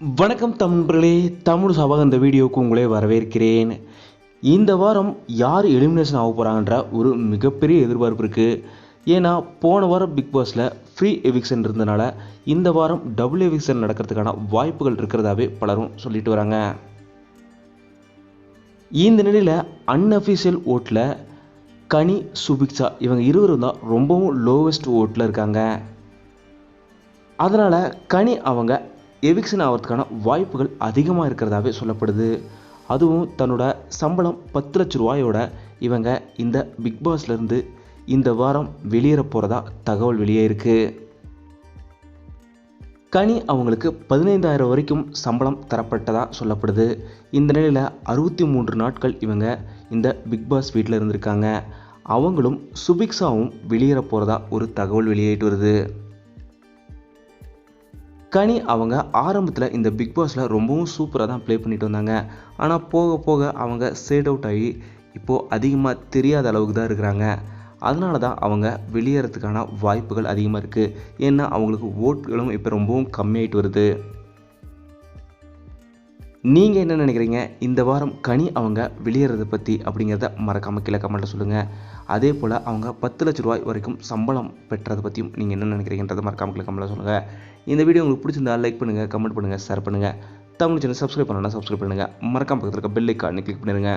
வணக்கம் தமிழர்களே தமிழ் சபாக இந்த வீடியோவுக்கு உங்களே வரவேற்கிறேன். இந்த வாரம் யார் எலிமினேஷன் ஆக போகிறாங்கன்ற ஒரு மிகப்பெரிய எதிர்பார்ப்பு இருக்குது ஏன்னா போன வாரம் பிக் பாஸில் ஃப்ரீ எவிக்ஷன் இருந்தனால இந்த வாரம் டபுள் எவிக்ஷன் நடக்கிறதுக்கான வாய்ப்புகள் இருக்கிறதாவே பலரும் சொல்லிட்டு வராங்க. இந்த நிலையில் அன்அஃபிஷியல் ஓட்டில் கனி சுபிக்ஷா இவங்க இருவரும் தான் ரொம்பவும் லோவஸ்ட் ஓட்டில் இருக்காங்க. அதனால் கனி அவங்க எவிக்ஷன் ஆகிறதுக்கான வாய்ப்புகள் அதிகமாக இருக்கிறதாவே சொல்லப்படுது. அதுவும் தன்னோட சம்பளம் பத்து லட்ச ரூபாயோட இவங்க இந்த பிக் பாஸ்லேருந்து இந்த வாரம் வெளியேற போகிறதா தகவல் வெளியே இருக்குது கனி அவங்களுக்கு பதினைந்தாயிரம் வரைக்கும் சம்பளம் தரப்பட்டதாக சொல்லப்படுது. இந்த நிலையில் அறுபத்தி மூன்று நாட்கள் இவங்க இந்த பிக் பாஸ் வீட்டில் இருந்திருக்காங்க. அவங்களும் சுபிக்ஸாவும் வெளியேற போகிறதா ஒரு தகவல் வெளியிட்டு வருது. கனி அவங்க ஆரம்பத்தில் இந்த பிக் பாஸில் ரொம்பவும் சூப்பராக தான் ப்ளே பண்ணிட்டு வந்தாங்க. ஆனால் போக போக அவங்க சேட் அவுட் ஆகி இப்போது அதிகமாக தெரியாத அளவுக்கு தான் இருக்கிறாங்க. அதனால தான் அவங்க வெளியேறதுக்கான வாய்ப்புகள் அதிகமாக இருக்குது ஏன்னா அவங்களுக்கு ஓட்டுகளும் இப்போ ரொம்பவும் கம்மியாயிட்டு வருது. நீங்கள் என்ன நினைக்கிறீங்க? இந்த வாரம் கனி அவங்க வெளியேறதை பற்றி அப்படிங்கிறத மறக்காமல் கீழே கமெண்ட்டில் சொல்லுங்கள் அதே போல் அவங்க பத்து லட்ச ரூபாய் வரைக்கும் சம்பளம் பெற்றதை பற்றியும் நீங்கள் என்ன நினைக்கிறீங்கன்றதை மறக்காமல் கீழே கமெண்ட்டில் சொல்லுங்கள் இந்த வீடியோ உங்களுக்கு பிடிச்சிருந்தா லைக் பண்ணுங்கள் கமெண்ட் பண்ணுங்கள் ஷேர் பண்ணுங்கள் தமிழ் சேனல் சப்ஸ்கிரைப் பண்ணணும்னா சப்ஸ்கிரைப் பண்ணுங்கள் மறக்காம பக்கத்தில் இருக்க பெல் ஐக்கானை கிளிக் பண்ணிடுங்க